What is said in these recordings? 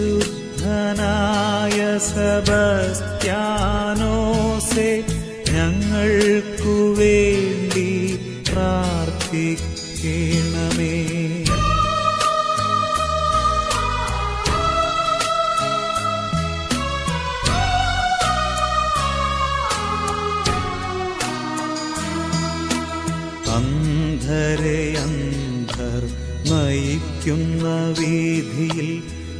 വിശുദ്ധനായ സബസ്ത്യാനോസെ ഞങ്ങൾക്കു വേണ്ടി പ്രാർത്ഥിക്കണമേ. അന്ധരെ നയിക്കുന്ന വീതിയിൽ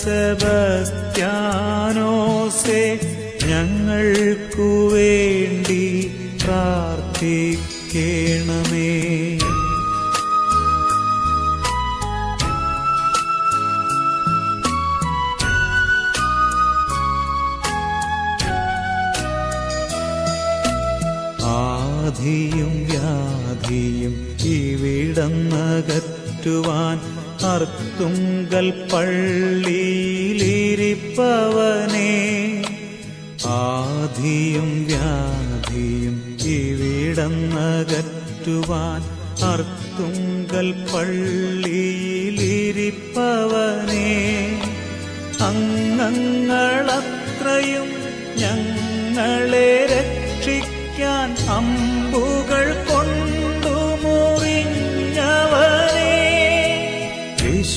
സെബസ്ത്യാനോസെ ഞങ്ങൾക്കു വേണ്ടി പ്രാർത്ഥിക്കണമേ. ആധിയും വ്യാധിയും ഇവിടന്നകറ്റുവാൻ അർത്തുങ്കൽ പള്ളിയിലിരിപ്പവനെ ആധിയും വ്യാധിയും ഇവിടന്നകറ്റുവാൻ അർത്തുങ്കൽ പള്ളിയിലിരിപ്പവനെ അംഗങ്ങളത്രയും ഞങ്ങളെ രക്ഷിക്കാൻ അമ്പുകൾ